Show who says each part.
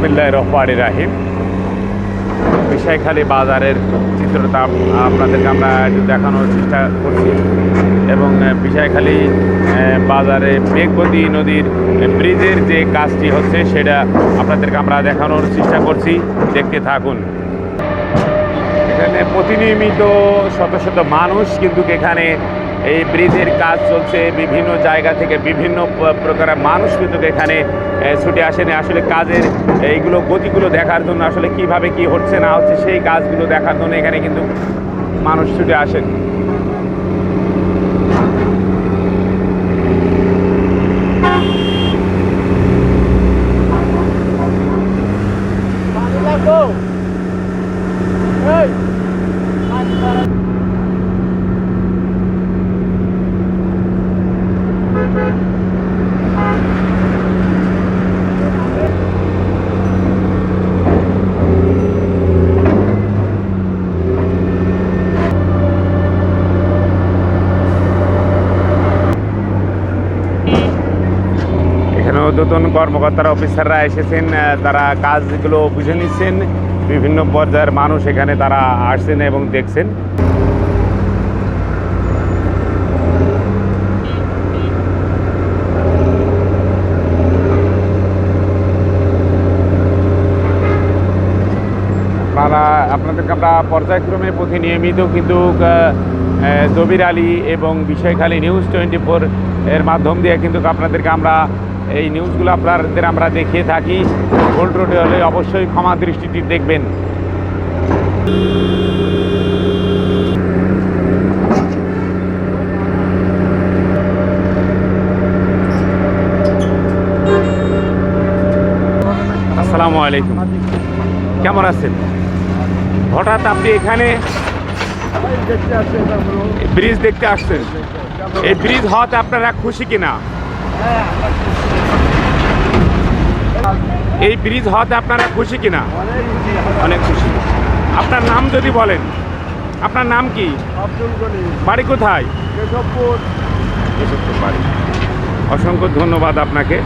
Speaker 1: বিসমিল্লাহ রহমান রাহিম। বিষয়খালী বাজারের চিত্রটা আপনাদেরকে আমরা একটু দেখানোর চেষ্টা করছি। এবং বিষয়খালী বাজারে মেঘবতী নদীর ব্রিজের যে কাজটি হচ্ছে, সেটা আপনাদেরকে আমরা দেখানোর চেষ্টা করছি। দেখতে থাকুন। এখানে প্রতিনিয়মিত শত শত মানুষ কিন্তু এখানে এই ব্রিজের কাজ চলছে বিভিন্ন জায়গা থেকে বিভিন্ন প্রকারের মানুষ কিন্তু এখানে ছুটে আসেনি। আসলে কাজের এইগুলো গতিগুলো দেখার জন্য আসলে কীভাবে কি হচ্ছে না হচ্ছে সেই কাজগুলো দেখার জন্য এখানে কিন্তু মানুষ ছুটে আসেন। এখানেও নতুন কর্মকর্তারা অফিসাররা এসেছেন তারা কাজগুলো বুঝে নিচ্ছেন। বিভিন্ন পর্যায়ের মানুষ এখানে তারা আসছেন এবং দেখছেন। আপনাদেরকে আমরা পর্যায়ক্রমে প্রতিনিয়মিত কিন্তু আহ, আহ, জবির আলী এবং বিষয়খালী নিউজ টোয়েন্টি ফোর এর মাধ্যম দিয়ে কিন্তু আপনাদেরকে আমরা এই নিউজগুলো আপনাদের আমরা দেখিয়ে থাকি। গোল্ড রোডে হলে অবশ্যই ক্ষমা দৃষ্টিটি দেখবেন। আসসালামু আলাইকুম। কেমন আছেন? হঠাৎ আপনি এখানে ব্রিজ দেখতে আসছেন। এই ব্রিজ হওয়াতে আপনারা খুশি কিনা? এই ব্রিজ হওয়াতে আপনারা খুশি কিনা? অনেক খুশি। আপনার নাম যদি বলেন আপনার নাম কি? বাড়ি কোথায়? বাড়ি। অসংখ্য ধন্যবাদ আপনাকে।